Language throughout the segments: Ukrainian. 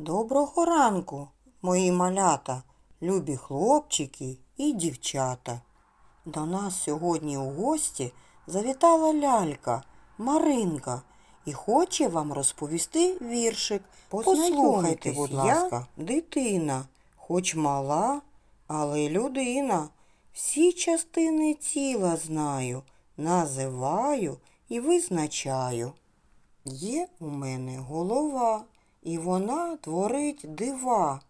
Доброго ранку, мої малята, любі хлопчики і дівчата. До нас сьогодні у гості завітала лялька Маринка і хоче вам розповісти віршик. Послухайте, будь ласка, дитина, хоч мала, але людина. Всі частини тіла знаю, називаю і визначаю. Є у мене голова, і вона творить дива.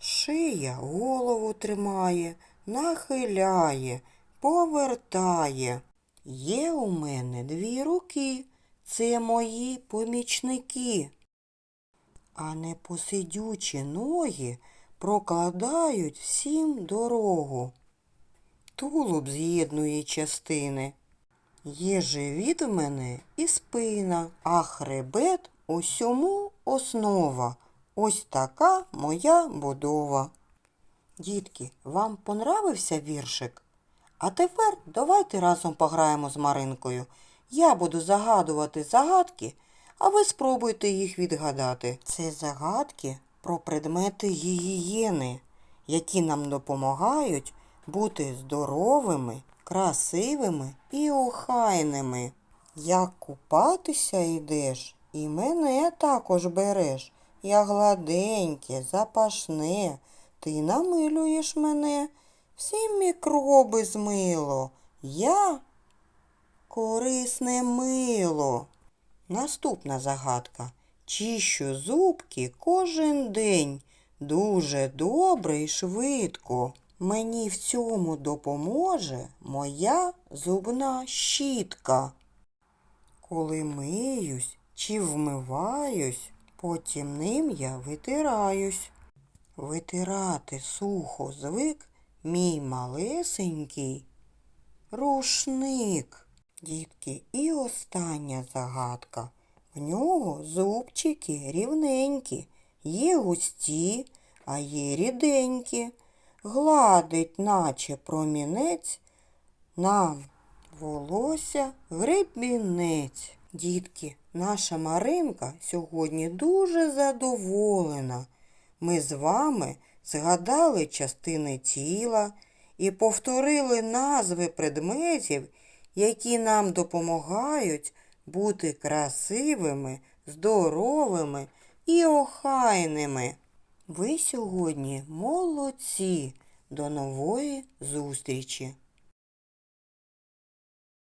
Шия голову тримає, нахиляє, повертає. Є у мене дві руки, це мої помічники. А непосидючі ноги прокладають всім дорогу. Тулуб з'єднує частини. Є живіт в мене і спина, а хребет усьому основа. Ось така моя будова. Дітки, вам понравився віршик? А тепер давайте разом пограємо з Маринкою. Я буду загадувати загадки, а ви спробуйте їх відгадати. Це загадки про предмети гігієни, які нам допомагають бути здоровими, красивими і охайними. Як купатися йдеш, і мене також береш. Я гладеньке, запашне, ти намилюєш мене, всі мікроби змило. Я корисне мило. Наступна загадка. Чищу зубки кожен день. Дуже добре і швидко. Мені в цьому допоможе моя зубна щітка. Коли миюсь чи вмиваюсь, потім ним я витираюсь. Витирати сухо звик мій малесенький рушник. Дітки, і остання загадка. В нього зубчики рівненькі, є густі, а є ріденькі. Гладить, наче промінець, нам волосся гребінець. Дітки, наша Маринка сьогодні дуже задоволена. Ми з вами згадали частини тіла і повторили назви предметів, які нам допомагають бути красивими, здоровими і охайними. Ви сьогодні молодці. До нової зустрічі!